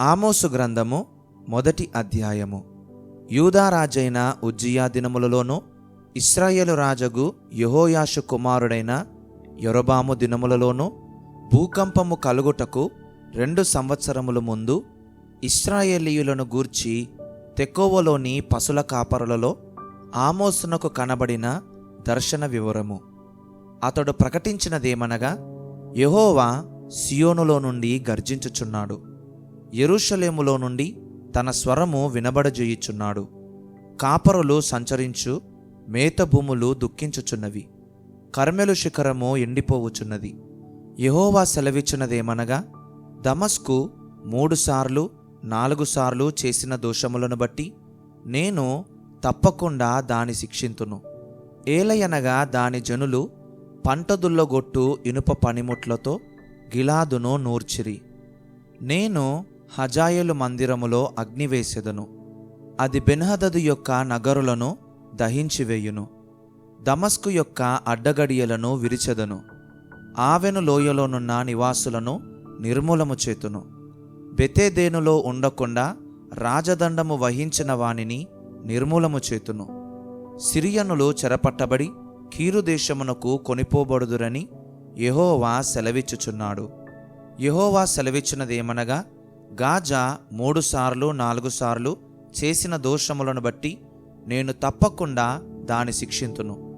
ఆమోసు గ్రంథము మొదటి అధ్యాయము. యూదారాజైన ఉజ్జియా దినములలోనూ ఇస్రాయేలు రాజగు యహోయాషు కుమారుడైన యొరబాము దినములలోనూ భూకంపము కలుగుటకు రెండు సంవత్సరముల ముందు ఇస్రాయేలీయులను గూర్చి తెకోవలోని పశుల కాపరులలో ఆమోసునకు కనబడిన దర్శన వివరము. అతడు ప్రకటించినదేమనగా యహోవా సియోనులో నుండి గర్జించుచున్నాడు. ఎరుషలేములో నుండి తన స్వరము వినబడజేయుచున్నాడు. కాపరులు సంచరించు మేత భూములు దుఃఖించుచున్నవి. కర్మెలు శిఖరము ఎండిపోవుచున్నది. యహోవా సెలవిచ్చినదేమనగా దమస్కు మూడుసార్లు నాలుగు సార్లు చేసిన దోషములను బట్టి నేను తప్పకుండా దాని శిక్షింతును. ఏలయనగా దాని జనులు పంటదుల్లగొట్టు ఇనుప పనిముట్లతో గిలాదును నూర్చిరి. నేను హజాయలు మందిరములో అగ్నివేసెదను అది బెన్హదదు యొక్క నగరులను దహించివేయును. దమస్కు యొక్క అడ్డగడియలను విరిచెదను. ఆవెను లోయలోనున్న నివాసులను నిర్మూలము చేతును. బెతేదేనులో ఉండకుండా రాజదండము వహించిన వానిని నిర్మూలము చేతును. సిరియనులు చెరపట్టబడి కీరు దేశమునకు కొనిపోబడుదురని యహోవా సెలవిచ్చుచున్నాడు. యహోవా సెలవిచ్చినదేమనగా గాజా మూడుసార్లు నాలుగు సార్లు చేసిన దోషములను బట్టి నేను తప్పకుండా దాని శిక్షింతును.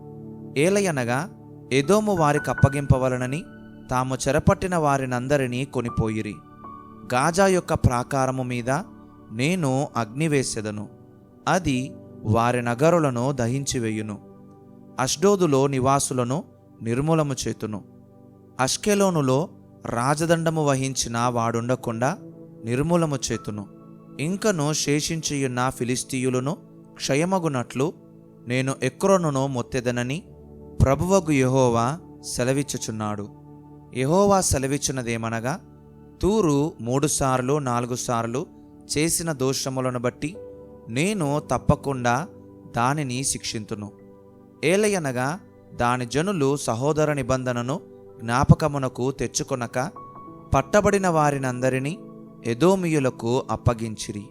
ఏలయనగా ఎదోము వారికి అప్పగింపవలనని తాము చెరపట్టిన వారినందరినీ కొనిపోయిరి. గాజా యొక్క ప్రాకారము మీద నేను అగ్నివేసెదను అది వారి నగరులను దహించివేయును అష్డోదులో నివాసులను నిర్మూలము చేతును. అష్కెలోనులో రాజదండము వహించిన వాడుండకుండా నిర్మూలము చేతును. ఇంకను శేషించియున్న ఫిలిస్తీయులను క్షయమగునట్లు నేను ఎక్రోనును మొత్తెదనని ప్రభువగు యహోవా సెలవిచ్చుచున్నాడు. యహోవా సెలవిచ్చినదేమనగా తూరు మూడుసార్లు నాలుగు సార్లు చేసిన దోషములను బట్టి నేను తప్పకుండా దానిని శిక్షింతును. ఏలయనగా దాని జనులు సహోదర నిబంధనను జ్ఞాపకమునకు తెచ్చుకొనక పట్టబడిన వారినందరినీ ఎదోమియులకు అప్పగించిరి.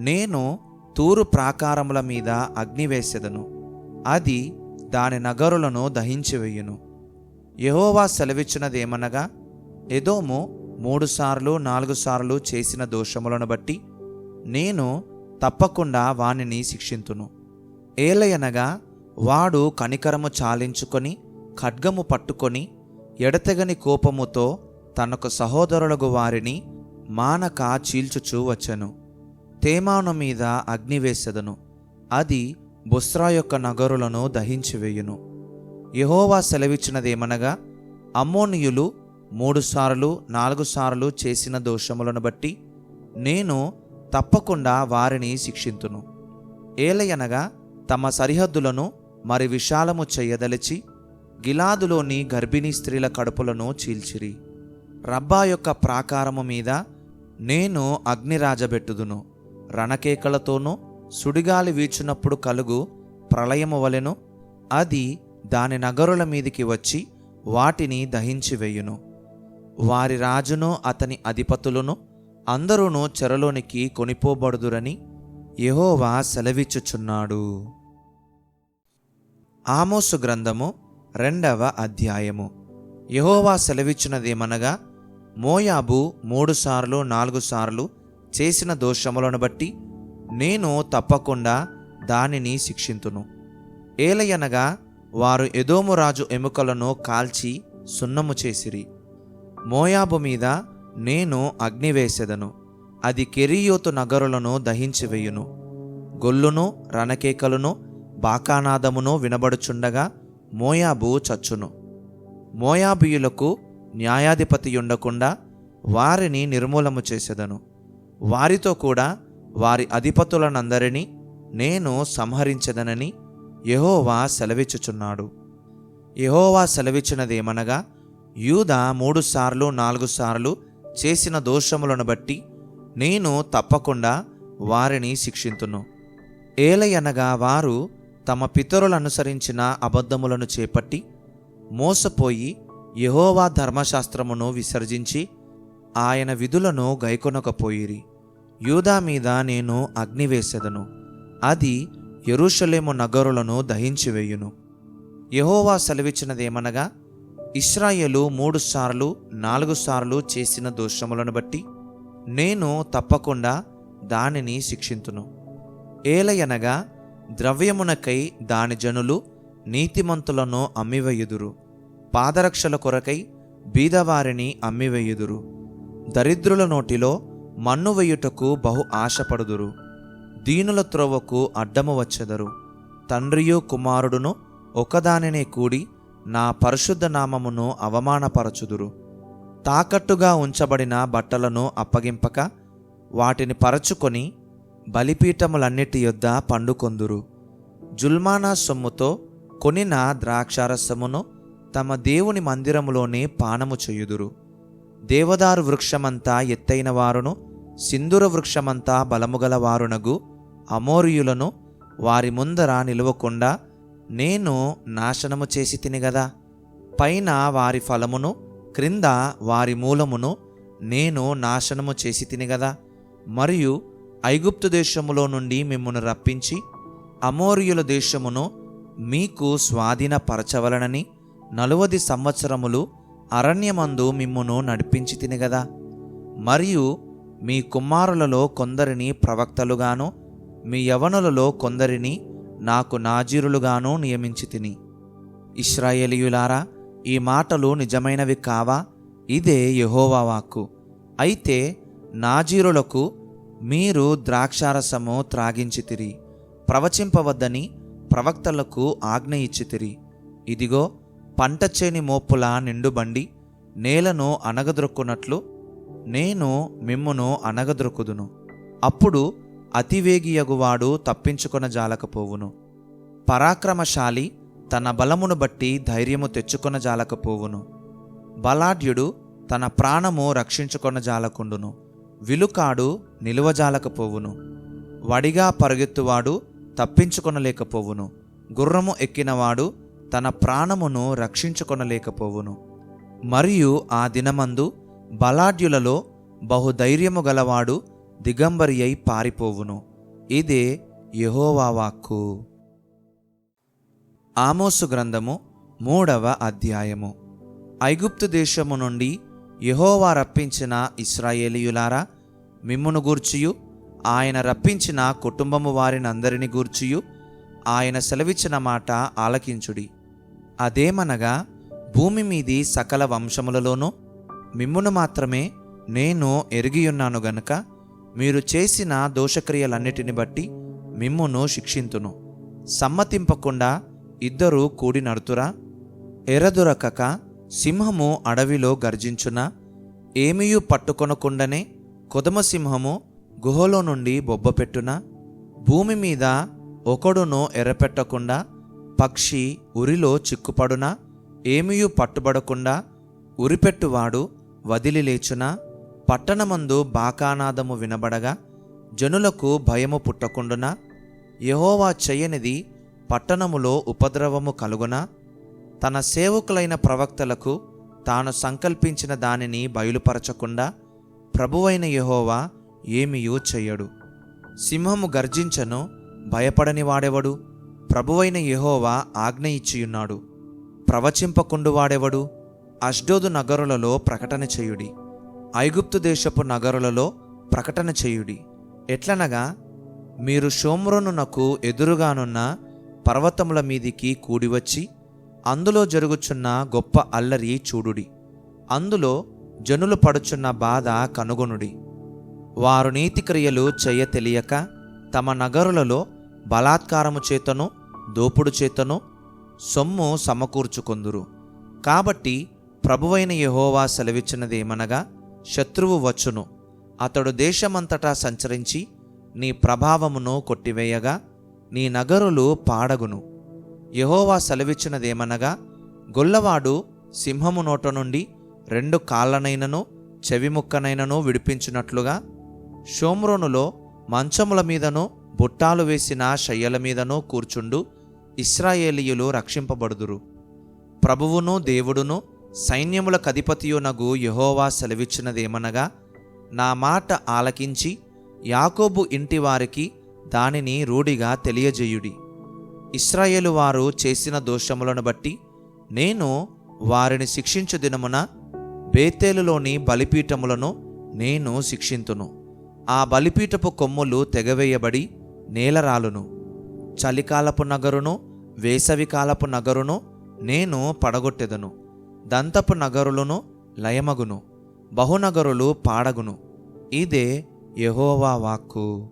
నేను తూరు ప్రాకారముల మీద అగ్నివేసెదను అది దాని నగరులను దహించివేయును. యహోవా సెలవిచ్చినదేమనగా ఎదోము మూడుసార్లు నాలుగు సార్లు చేసిన దోషములను బట్టి నేను తప్పకుండా వానిని శిక్షింతును. ఏలయనగా వాడు కనికరము చాలించుకొని ఖడ్గము పట్టుకొని ఎడతెగని కోపముతో తనకు సహోదరులకు వారిని మానక చీల్చుచూ వచ్చెను. తేమాను మీద అగ్నివేసెదను అది బుస్రా యొక్క నగరులను దహించివేయును యహోవా సెలవిచ్చినదేమనగా అమ్మోనియులు మూడుసార్లు నాలుగు సార్లు చేసిన దోషములను బట్టి నేను తప్పకుండా వారిని శిక్షింతును. ఏలయనగా తమ సరిహద్దులను మరి విశాలము చెయ్యదలిచి గిలాదులోని గర్భిణీ స్త్రీల కడుపులను చీల్చిరి. రబ్బా యొక్క ప్రాకారము మీద నేను అగ్ని రాజబెట్టుదును రణకేకలతోనూ సుడిగాలి వీచునప్పుడు కలుగు ప్రళయము వలెను అది దాని నగరుల మీదికి వచ్చి వాటిని దహించివేయును వారి రాజును అతని అధిపతులను అందరూను చెరలోనికి కొనిపోబడుదురని యహోవా సెలవిచ్చుచున్నాడు. ఆమోసు గ్రంథము రెండవ అధ్యాయము. యహోవా సెలవిచ్చినదేమనగా మోయాబు మూడుసార్లు నాలుగు సార్లు చేసిన దోషములను బట్టి నేను తప్పకుండా దానిని శిక్షింతును. ఏలయనగా వారు ఎదోమురాజు ఎముకలను కాల్చి సున్నము చేసిరి. మోయాబు మీద నేను అగ్ని వేసెదను. అది కెరియోతు నగరులను దహించివేయును గొల్లును రణకేకలను బాకానాదమును వినబడుచుండగా మోయాబు చచ్చును. మోయాబీయులకు న్యాయాధిపతి ఉండకుండా వారిని నిర్మూలము చేసెదను. వారితో కూడా వారి అధిపతులనందరినీ నేను సంహరించదనని యహోవా సెలవిచ్చుచున్నాడు. యహోవా సెలవిచ్చినదేమనగా యూదా మూడు సార్లు నాలుగు సార్లు చేసిన దోషములను బట్టి నేను తప్పకుండా వారిని శిక్షింతును. ఏలయనగా వారు తమ పితరులనుసరించిన అబద్ధములను చేపట్టి మోసపోయి యహోవా ధర్మశాస్త్రమును విసర్జించి ఆయన విధులను గైకొనకపోయిరి. యూదా మీద నేను అగ్నివేసెదను అది ఎరుషలేము నగరులను దహించివేయును. యహోవా సెలవిచ్చినదేమనగా ఇస్రాయేలు మూడు సార్లు నాలుగు సార్లు చేసిన దోషములను బట్టి నేను తప్పకుండా దానిని శిక్షింతును. ఏలయనగా ద్రవ్యమునకై దాని జనులు నీతిమంతులను అమ్మివేయుదురు. పాదరక్షల కొరకై బీదవారిని అమ్మివేయుదురు. దరిద్రుల నోటిలో మన్ను వేయుటకు బహు ఆశపడుదురు. దీనుల త్రోవకు అడ్డము వచ్చెదరు. తండ్రియు కుమారుడును ఒకదానినే కూడి నా పరిశుద్ధ నామమును అవమానపరచుదురు. తాకట్టుగా ఉంచబడిన బట్టలను అప్పగింపక వాటిని పరచుకొని బలిపీఠములన్నిటి యొద్ద పండుకొందురు. జుల్మానా సొమ్ముతో కొనిన ద్రాక్షారసమును తమ దేవుని మందిరములోనే పానము చేయుదురు. దేవదారు వృక్షమంతా ఎత్తైన వారును సింధుర వృక్షమంతా బలముగల వారునగు అమోరియులను వారి ముందర నిలవకుండా నేను నాశనము చేసి తిని గదా. పైన వారి ఫలమును క్రింద వారి మూలమును నేను నాశనము చేసి తిని గదా. మరియు ఐగుప్తు దేశములో నుండి మిమ్మును రప్పించి అమోరియుల దేశమును మీకు స్వాధీనపరచవలనని నలువది సంవత్సరములు అరణ్యమందు మిమ్మును నడిపించి తిని గదా. మరియు మీ కుమారులలో కొందరిని ప్రవక్తలుగాను మీ యవనులలో కొందరిని నాకు నాజీరులుగాను నియమించి తిని. ఇస్రాయేలీయులారా ఈ మాటలు నిజమైనవి కావా? ఇదే యహోవా వాక్కు. అయితే నాజీరులకు మీరు ద్రాక్షారసము త్రాగించితిరి ప్రవచింపవద్దని ప్రవక్తలకు ఆజ్ఞ ఇచ్చితిరి ఇదిగో పంట చేని మోపుల నిండుబండి నేలను అనగదొక్కున్నట్లు నేను మిమ్మును అనగదొరుకుదును అప్పుడు అతివేగియగువాడు తప్పించుకొన జాలకపోవును. పరాక్రమశాలి తన బలమును బట్టి ధైర్యము తెచ్చుకొన జాలకపోవును. బలాఢ్యుడు తన ప్రాణము రక్షించుకొన జాలకుండును. విలుకాడు నిలువజాలకపోవును వడిగా పరుగెత్తువాడు తప్పించుకొనలేకపోవును. గుర్రము ఎక్కినవాడు తన ప్రాణమును రక్షించుకొనలేకపోవును. మరియు ఆ దినమందు బలాఢ్యులలో బహుధైర్యము గలవాడు దిగంబరి అయి పారిపోవును. ఇదే యెహోవా వాక్కు. ఆమోసు గ్రంథము మూడవ అధ్యాయము. ఐగుప్తు దేశము నుండి యహోవా రప్పించిన ఇస్రాయేలీయులారా మిమ్మును గూర్చియు ఆయన రప్పించిన కుటుంబము వారినందరిని గూర్చియు ఆయన సెలవిచ్చిన మాట ఆలకించుడి. అదేమనగా భూమి మీది సకల వంశములలోనూ మిమ్మును మాత్రమే నేను ఎరిగియున్నాను గనుక మీరు చేసిన దోషక్రియలన్నిటిని బట్టి మిమ్మును శిక్షింతును. సమ్మతింపకుండా ఇద్దరు కూడి నడుతురా? ఎరదొరకక సింహము అడవిలో గర్జించున? ఏమీయు పట్టుకొనకుండానే కొదమ సింహము గుహలో నుండి బొబ్బపెట్టునా భూమి మీద ఒకడును ఎర్రపెట్టకుండా పక్షి ఉరిలో చిక్కుపడునా? ఏమీయు పట్టుబడకుండా ఉరిపెట్టువాడు వదిలి లేచునా? పట్టణమందు బాకానాదము వినబడగా జనులకు భయము పుట్టకుండునా? యహోవా చెయ్యనిది పట్టణములో ఉపద్రవము కలుగునా? తన సేవకులైన ప్రవక్తలకు తాను సంకల్పించిన దానిని బయలుపరచకుండా ప్రభువైన యహోవా ఏమియూ చెయ్యడు. సింహము గర్జించను భయపడని వాడెవడు ప్రభువైన యెహోవా ఆజ్ఞ ఇచ్చియున్నాడు. ప్రవచింపకుండు వాడెవడు? అష్డోదు నగరులలో ప్రకటన చేయుడి. ఐగుప్తు దేశపు నగరులలో ప్రకటన చేయుడి. ఎట్లనగా మీరు షోమ్రోనునకు ఎదురుగానున్న పర్వతముల మీదికి కూడివచ్చి అందులో జరుగుచున్న గొప్ప అల్లరి చూడుడి. అందులో జనులు పడుచున్న బాధ కనుగొనుడి. వారు నీతిక్రియలు చెయ్య తెలియక తమ నగరులలో బలాత్కారము చేతను దోపుడు చేతను సొమ్ము సమకూర్చుకొందురు. కాబట్టి ప్రభువైన యహోవా సెలవిచ్చినదేమనగా శత్రువు వచ్చును. అతడు దేశమంతటా సంచరించి నీ ప్రభావమును కొట్టివేయగా నీ నగరులు పాడగును. యహోవా సెలవిచ్చినదేమనగా గొల్లవాడు సింహము నోట నుండి రెండు కాళ్ళనైనను చెవిముక్కనైనను విడిపించినట్లుగా షోమ్రోనులో మంచముల మీదను బుట్టాలు వేసిన శయ్యల మీదను కూర్చుండు. ఇస్రాయేలీయులు రక్షింపబడుదురు. ప్రభువును దేవుడును సైన్యముల కధిపతియునగు యహోవా సెలవిచ్చినదేమనగా నా మాట ఆలకించి యాకోబు ఇంటి వారికి దానిని రూఢిగా తెలియజేయుడి. ఇస్రాయేలు వారు చేసిన దోషములను బట్టి నేను వారిని శిక్షించు దినమున బేతేలులోని బలిపీఠములను నేను శిక్షింతును. ఆ బలిపీఠపు కొమ్ములు తెగవేయబడి నేలరాలును. చలికాలపు నగరును వేసవికాలపు నగరును నేను పడగొట్టెదను. దంతపు నగరులను లయమగును. బహునగరులు పాడగును. ఇదే యెహోవా వాక్కు.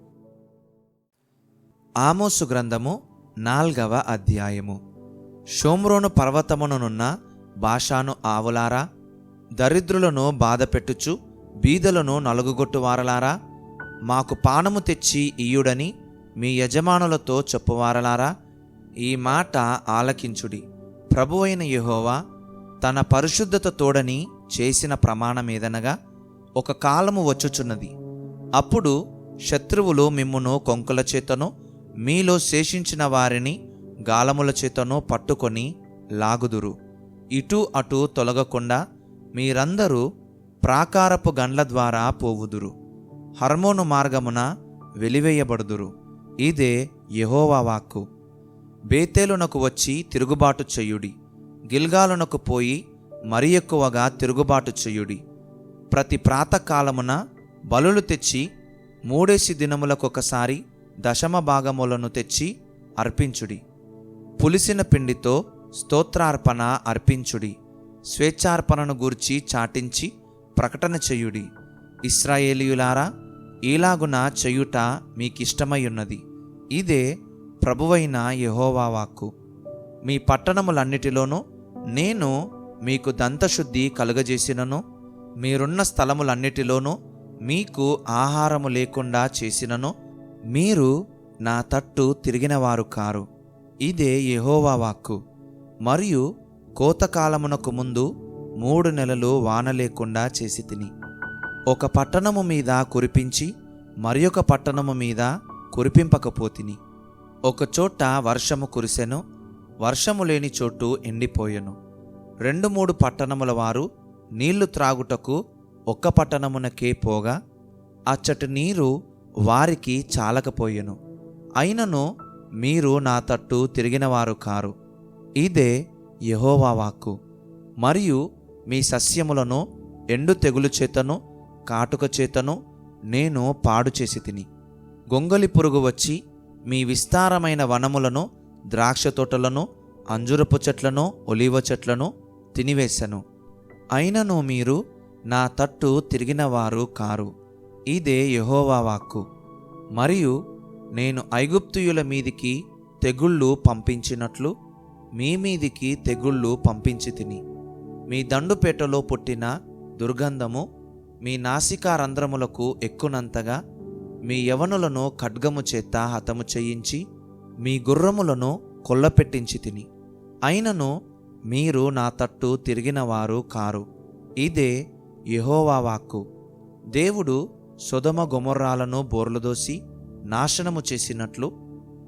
ఆమోసు గ్రంథము నాల్గవ అధ్యాయము. షోమ్రోను పర్వతమునున్న భాషాను ఆవులారా దరిద్రులను బాధపెట్టుచు బీదలను నలుగుగొట్టువారలారా మాకు పానము తెచ్చి ఇయుడని మీ యజమానులతో చెప్పువారలారా ఈ మాట ఆలకించుడి. ప్రభు అయిన యహోవా తన పరిశుద్ధత తోడని చేసిన ప్రమాణమేదనగా ఒక కాలము వచ్చుచున్నది. అప్పుడు శత్రువులు మిమ్మును కొంకుల చేతను మీలో శేషించిన వారిని గాలముల చేతను పట్టుకొని లాగుదురు. ఇటు అటు తొలగకుండా మీరందరూ ప్రాకారపు గండ్ల ద్వారా పోవుదురు. హర్మోను మార్గమున వెలివేయబడుదురు. ఇదే యహోవా వాక్కు. బేతేలునకు వచ్చి తిరుగుబాటు చెయ్యుడి గిల్గాలునకు పోయి మరి ఎక్కువగా తిరుగుబాటు చెయ్యుడి ప్రతి ప్రాతకాలమున బలులు తెచ్చి మూడేసి దినములకొకసారి దశమ భాగములను తెచ్చి అర్పించుడి. పులిసిన పిండితో స్తోత్రార్పణ అర్పించుడి. స్వేచ్ఛార్పణను గూర్చి చాటించి ప్రకటన చెయ్యుడి ఇస్రాయేలీయులారా ఈలాగున చెయ్యుట ఉన్నది ఇదే ప్రభువైన యహోవా వాక్కు. మీ పట్టణములన్నిటిలోనూ నేను మీకు దంతశుద్ధి కలుగజేసినను మీరున్న స్థలములన్నిటిలోనూ మీకు ఆహారము లేకుండా చేసినను మీరు నా తట్టు తిరిగినవారు కారు. ఇదే యహోవా వాక్కు. మరియు కోతకాలమునకు ముందు మూడు నెలలు వాన లేకుండా చేసి తిని. ఒక పట్టణము మీద కురిపించి మరి ఒక పట్టణము మీద కురిపింపకపోతిని. ఒకచోట వర్షము కురిసెను వర్షము లేని చోటు ఎండిపోయెను. రెండు మూడు పట్టణముల వారు నీళ్ళు త్రాగుటకు ఒక్క పట్టణమునకే పోగా అచ్చటి నీరు వారికి చాలకపోయెను. అయినను మీరు నా తట్టు తిరిగినవారు కారు. ఇదే యెహోవా వాక్కు. మరియు మీ సస్యములను ఎండు తెగులు చేతను కాటుక చేతను నేను పాడు చేసి తిని. గొంగలి పురుగు వచ్చి మీ విస్తారమైన వనములను ద్రాక్ష తోటలను అంజురపు చెట్లను ఒలివ చెట్లను తినివేశను. అయినను మీరు నా తట్టు తిరిగినవారు కారు. ఇదే యెహోవా వాక్కు. మరియు నేను ఐగుప్తుయుల మీదికి తెగుళ్ళు పంపించినట్లు మీ మీదికి తెగుళ్ళు పంపించి తిని. మీ దండుపేటలో పుట్టిన దుర్గంధము మీ నాసికా రంధ్రములకు ఎక్కునంతగా మీ యవనులను ఖడ్గము చేత హతము చేయించి మీ గుర్రములను కొల్లపెట్టించి తిని. అయినను మీరు నా తట్టు తిరిగినవారు కారు. ఇదే యెహోవా వాక్కు. దేవుడు సుధమ గొమొర్రాలను బోర్లుదోసి నాశనము చేసినట్లు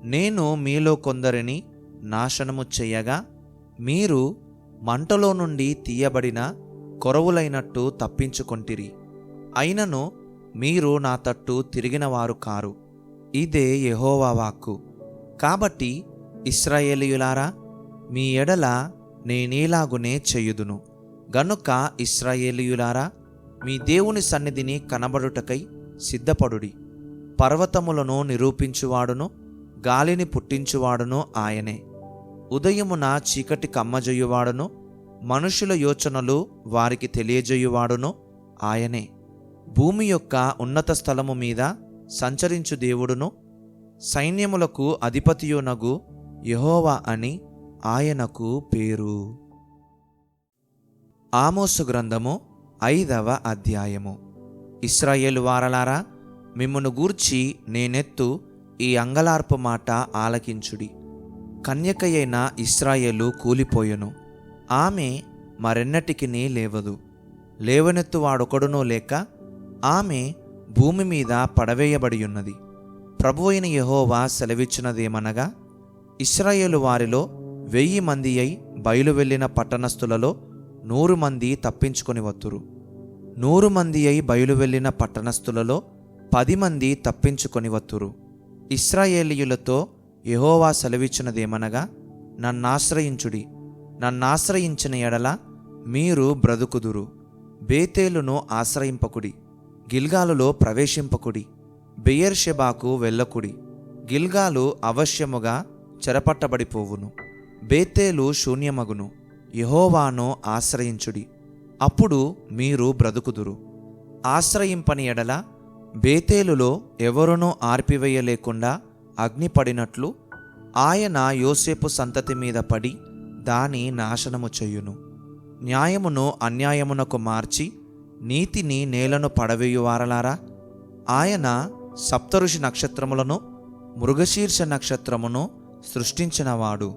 నేను మీలో కొందరిని నాశనము చెయ్యగా మీరు మంటలో నుండి తీయబడిన కొరవులైనట్టు తప్పించుకొంటిరి. అయినను మీరు నా తట్టు తిరిగినవారు కారు. ఇదే యెహోవా వాక్కు. కాబట్టి ఇస్రాయేలీయులారా మీ ఎడల నేనేలాగునే చేయుదును. గనుక ఇస్రాయేలీయులారా మీ దేవుని సన్నిధిని కనబడుటకై సిద్ధపడుడి. పర్వతములను నిరూపించువాడును గాలిని పుట్టించువాడును ఆయనే. ఉదయమున చీకటి కమ్మజేయువాడును మనుషుల యోచనలు వారికి తెలియజేయువాడును ఆయనే. భూమి యొక్క ఉన్నత స్థలము మీద సంచరించు దేవుడును సైన్యములకు అధిపతియునగు యెహోవా అని ఆయనకు పేరు. ఆమోసు గ్రంథము ఐదవ అధ్యాయము. ఇస్రాయేలు వారలారా మిమ్మును గూర్చి నేనెత్తు ఈ అంగలార్పు మాట ఆలకించుడి. కన్యకయైన ఇస్రాయేలు కూలిపోయెను. ఆమె మరెన్నటికి లేవదు. లేవనెత్తువాడొకడునూ లేక ఆమె భూమి మీద పడవేయబడి ఉన్నది ప్రభువైన యహోవా సెలవిచ్చినదేమనగా ఇస్రాయేలు వారిలో వెయ్యి మంది అయి బయలు వెళ్ళిన పట్టణస్థులలో నూరు మంది తప్పించుకొని వత్తురు. నూరు మంది అయి బయలువెళ్ళిన పట్టణస్థులలో పది మంది తప్పించుకొని వత్తురు. ఇస్రాయేలీయులతో యహోవా సెలవిచ్చినదేమనగా నన్నాశ్రయించుడి. నన్నాశ్రయించిన ఎడల మీరు బ్రతుకుదురు. బేతేలును ఆశ్రయింపకుడి. గిల్గాలులో ప్రవేశింపకుడి బెయర్షెబాకు వెళ్ళకుడి. గిల్గాలు అవశ్యముగా చెరపట్టబడిపోవును. బేతేలు శూన్యమగును. యహోవాను ఆశ్రయించుడి. అప్పుడు మీరు బ్రతుకుదురు. ఆశ్రయింపని ఎడల బేతేలులో ఎవరునూ ఆర్పివేయలేకుండా అగ్నిపడినట్లు ఆయన యోసేపు సంతతి మీద పడి దాని నాశనము చెయ్యును న్యాయమును అన్యాయమునకు మార్చి నీతిని నేలను పడవేయువారలారా? ఆయన సప్తఋషి నక్షత్రములను మృగశీర్ష నక్షత్రమును సృష్టించినవాడు.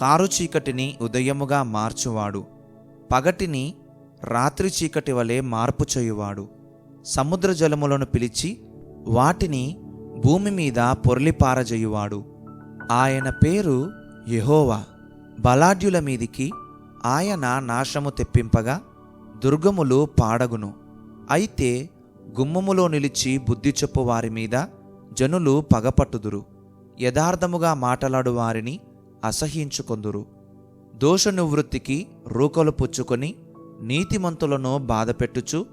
కారు చీకటిని ఉదయముగా మార్చువాడు. పగటిని రాత్రి చీకటి వలె మార్పు చేయువాడు. సముద్ర జలములను పిలిచి వాటిని భూమి మీద పొరలిపారజేయువాడు ఆయన పేరు యెహోవా. బలాఢ్యుల మీదికి ఆయన నాశము తెప్పింపగా దుర్గములు పాడగును. అయితే గుమ్మములో నిలిచి బుద్ధి చెప్పు వారి మీద జనులు పగపట్టుదురు. యథార్థముగా మాటలాడు వారిని అసహ్యించుకొందురు. దోష నివృత్తికి రూకలు పుచ్చుకొని నీతిమంతులను బాధపెట్టుచు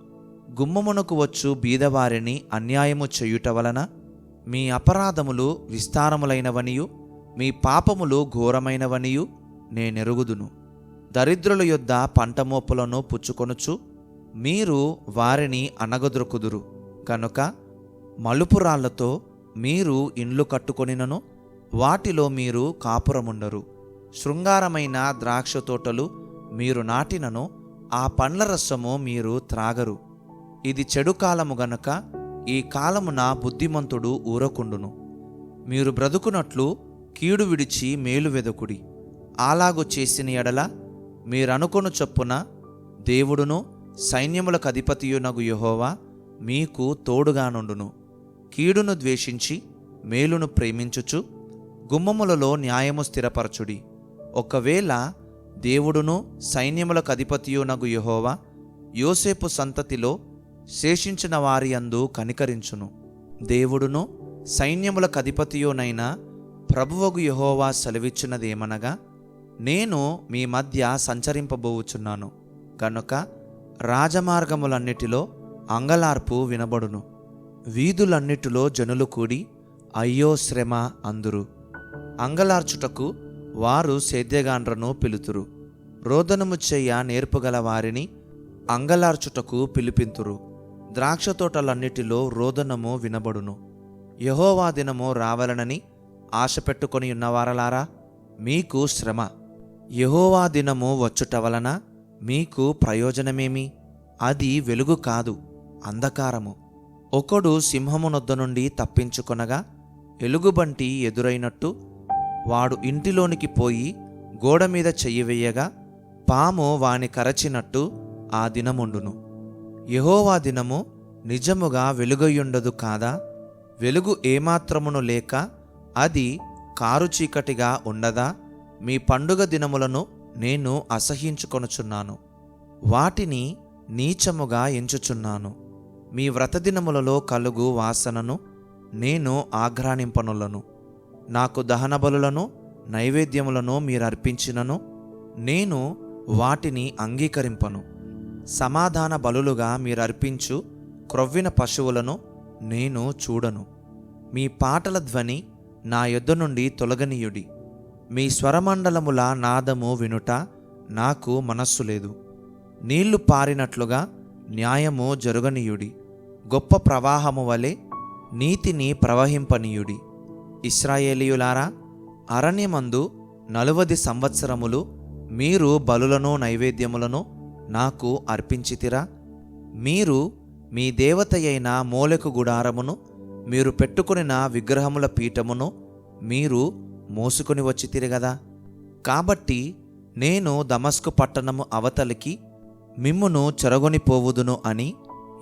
గుమ్మమునకు వచ్చు బీదవారిని అన్యాయము చేయుట వలన మీ అపరాధములు విస్తారములైనవనియు మీ పాపములు ఘోరమైనవనియు నేనెరుగుదును. దరిద్రుల యొద్ద పంటమోపులను పుచ్చుకొనుచు మీరు వారిని అనగదొరుకుదురు. కనుక మలుపురాళ్ళతో మీరు ఇండ్లు కట్టుకొనినను వాటిలో మీరు కాపురముండరు. శృంగారమైన ద్రాక్ష తోటలు మీరు నాటినను ఆ పండ్ల రసము మీరు త్రాగరు. ఇది చెడు కాలము గనక ఈ కాలమున బుద్ధిమంతుడు ఊరకుండును. మీరు బ్రతుకునట్లు కీడు విడిచి మేలు వెదకుడి. అలాగు చేసిన ఎడల మీరనుకొను చొప్పున దేవుడును సైన్యములకు అధిపతియునగు యహోవా మీకు తోడుగానుండును కీడును ద్వేషించి మేలును ప్రేమించుచు గుమ్మములలో న్యాయము స్థిరపరచుడి. ఒకవేళ దేవుడును సైన్యములకు అధిపతియునగు యహోవా యోసేపు సంతతిలో శేషించిన వారి అందు కనికరించును. దేవుడును సైన్యములకు అధిపతియునైన ప్రభువగు యహోవా సెలవిచ్చినదేమనగా నేను మీ మధ్య సంచరింపబోవుచున్నాను కనుక రాజమార్గములన్నిటిలో అంగలార్పు వినబడును. వీధులన్నిటిలో జనులు కూడి అయ్యో శ్రమ అందురు. అంగలార్చుటకు వారు సేద్యగాండ్రను పిలుతురు. రోదనము చెయ్య నేర్పుగల వారిని అంగలార్చుటకు పిలిపింతురు. ద్రాక్ష తోటలన్నిటిలో రోదనము వినబడును. యహోవా దినము రావలనని ఆశ పెట్టుకొని ఉన్నవారలారా మీకు శ్రమ. యహోవా దినము వచ్చుట వలన మీకు ప్రయోజనమేమి? అది వెలుగు కాదు అంధకారము. ఒకడు సింహమునొద్ద నుండి తప్పించుకొనగా ఎలుగుబంటి ఎదురైనట్టు వాడు ఇంటిలోనికి పోయి గోడ మీద చెయ్యివేయగా పాము వాని కరచినట్టు ఆ దినముండును. యహోవా దినము నిజముగా వెలుగయుండదు కాదా? వెలుగు ఏమాత్రమును లేక అది కారు చీకటిగా ఉండదా? మీ పండుగ దినములను నేను అసహించుకొనుచున్నాను వాటిని నీచముగా ఎంచుచున్నాను. మీ వ్రతదినములలో కలుగు వాసనను నేను ఆగ్రాణింపనులను నాకు దహన బలులను నైవేద్యములను మీరు అర్పించినను నేను వాటిని అంగీకరింపను. సమాధాన బలులుగా మీరు అర్పించు క్రొవ్విన పశువులను నేను చూడను. మీ పాటల ధ్వని నా యొద్ద నుండి తొలగనీయుడి. మీ స్వరమండలముల నాదము వినుట నాకు మనస్సు లేదు. నీళ్ళు పారినట్లుగా న్యాయము జరుగనీయుడి. గొప్ప ప్రవాహము వలె నీతిని ప్రవహింపనీయుడి. ఇస్రాయేలీయులారా అరణ్యమందు నలువది సంవత్సరములు మీరు బలులను నైవేద్యములను నాకు అర్పించితిరా. మీరు మీ దేవత అయిన గుడారమును మీరు పెట్టుకొనిన విగ్రహముల పీఠమును మీరు మోసుకొని వచ్చి తిరగదా? కాబట్టి నేను దమస్కు పట్టణము అవతలికి మిమ్మును చెరగొనిపోవుదును అని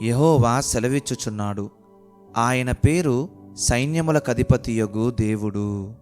యహోవా సెలవిచ్చుచున్నాడు. ఆయన పేరు సైన్యములకధిపతియగు దేవుడు.